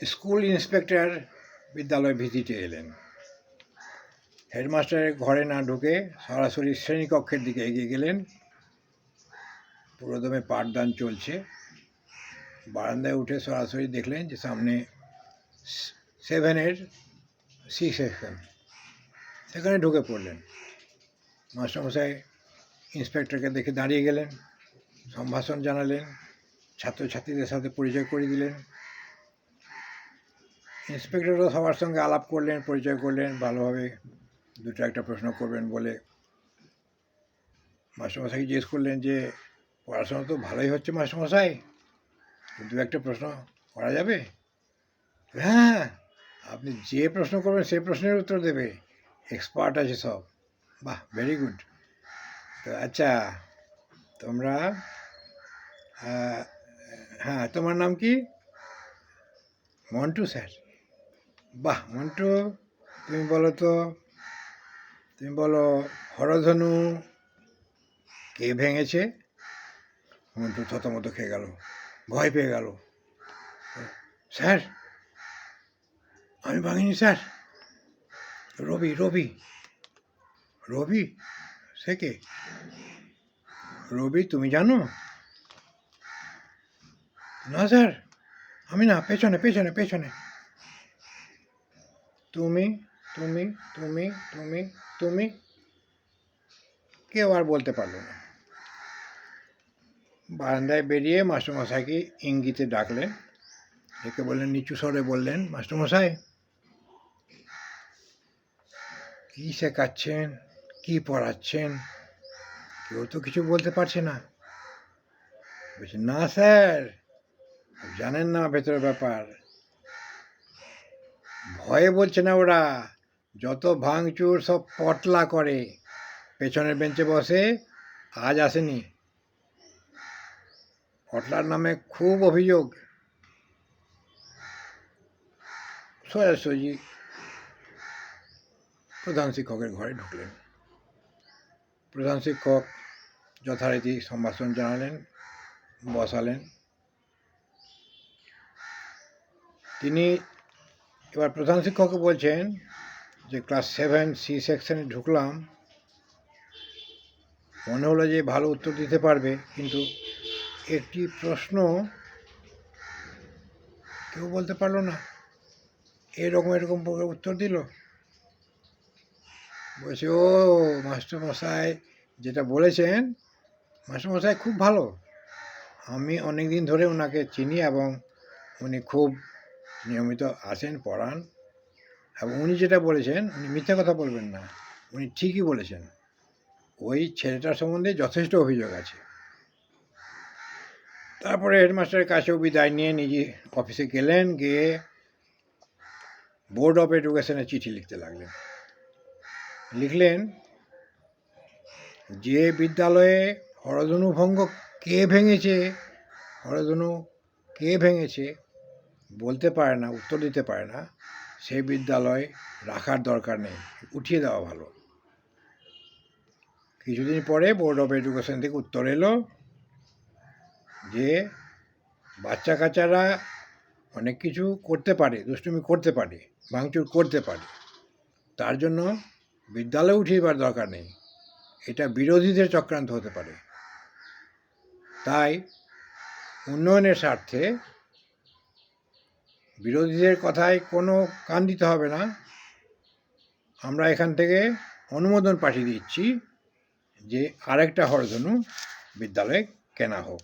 School inspector বিদ্যালয় ভিজিটে এলেন। হেডমাস্টারের ঘরে না ঢুকে সরাসরি শ্রেণীকক্ষের দিকে এগিয়ে গেলেন। পুরোদমে পাঠদান চলছে। বারান্দায় উঠে সরাসরি দেখলেন যে সামনে সেভেনের সি সেকশন সেখানে ঢুকে পড়লেন। মাস্টারমশাই ইন্সপেক্টরকে দেখে দাঁড়িয়ে গেলেন। সম্ভাষণ জানালেন। ছাত্রছাত্রীদের সাথে পরিচয় করে দিলেন। ইন্সপেক্টরও সবার সঙ্গে আলাপ করলেন, পরিচয় করলেন, ভালোভাবে দুটো একটা প্রশ্ন করবেন বলে মাস্টারমশাইকে জিজ্ঞেস করলেন যে, পড়াশোনা তো ভালোই হচ্ছে মাস্টারমশাই, কিন্তু একটা প্রশ্ন করা যাবে? হ্যাঁ আপনি যে প্রশ্ন করবেন সেই প্রশ্নের উত্তর দেবে এক্সপার্ট আছে সব। বাহ ভেরি গুড তো আচ্ছা তোমরা হ্যাঁ তোমার নাম কি? মন্টু স্যার। বাহ, মন্টু, তুমি বলো তো, তুমি বলো হরধনু কে ভেঙেছে? মন্টু থতমত খেয়ে গেল, ভয় পেয়ে গেল। স্যার, আমি ভাঙিনি স্যার। রবি রবি রবি, সে কে? রবি, তুমি জানো? না স্যার, আমি না, পেছনে পেছনে পেছনে। তুমি তুমি তুমি তুমি তুমি, কেউ আর বলতে পারল না। বারান্দায় বেরিয়ে মাস্টারমশাইকে ইঙ্গিতে ডাকলেন। ডেকে বললেন, নিচু স্বরে বললেন, মাস্টারমশাই, কী শেখাচ্ছেন, কী পড়াচ্ছেন? কেউ তো কিছু বলতে পারছে না। বলছে, না স্যার, জানেন না ভেতরের ব্যাপার। ভয়ে বলছে না ওরা, যত ভাঙচুর সব পটলা করে, পেছনের বেঞ্চে বসে আজ আসেনি। পটলার নামে খুব অভিযোগ। সোজাসুজি প্রধান শিক্ষকের ঘরে ঢুকলেন। প্রধান শিক্ষক যথারীতি সম্ভাষণ জানালেন, বসালেন। তিনি এবার প্রধান শিক্ষককে বলছেন যে ক্লাস সেভেন সি সেকশনে ঢুকলাম। মনে হলো যে ভালো উত্তর দিতে পারবে, কিন্তু একটি প্রশ্ন কেউ বলতে পারল না। এরকম এরকম উত্তর দিল। বলছে, ও, মাস্টারমশাই, যেটা বলেছেন, মাস্টারমশাই খুব ভালো। আমি অনেক দিন ধরে ওনাকে চিনি এবং উনি খুব নিয়মিত আসেন, পড়ান এবং উনি যেটা বলেছেন, উনি মিথ্যা কথা বলবেন না, উনি ঠিকই বলেছেন। ওই ছেলেটার সম্বন্ধে যথেষ্ট অভিযোগ আছে। তারপরে হেডমাস্টারের কাছেও বিদায় নিয়ে নিজে অফিসে গেলেন, গিয়ে বোর্ড অফ এডুকেশনে চিঠি লিখতে লাগলেন। লিখলেন, যে বিদ্যালয়ে হরধনু ভঙ্গ কে ভেঙেছে? হরধনু কে ভেঙেছে? বলতে পারে না, উত্তর দিতে পারে না, সেই বিদ্যালয় রাখার দরকার নেই, উঠিয়ে দেওয়া ভালো। কিছুদিন পরে বোর্ড অফ এডুকেশন থেকে উত্তর এলো যে বাচ্চা কাচ্চারা অনেক কিছু করতে পারে, দুষ্টুমি করতে পারে, ভাঙচুর করতে পারে। তার জন্য বিদ্যালয়ে দেওয়ার দরকার নেই, এটা বিরোধীদের চক্রান্ত হতে পারে। তাই উন্নয়নের স্বার্থে বিরোধীদের কথায় কোনো কান দিতে হবে না। আমরা এখান থেকে অনুমোদন পাঠিয়ে দিচ্ছি যে আরেকটা হরধনু বিদ্যালয়ে কেনা হোক।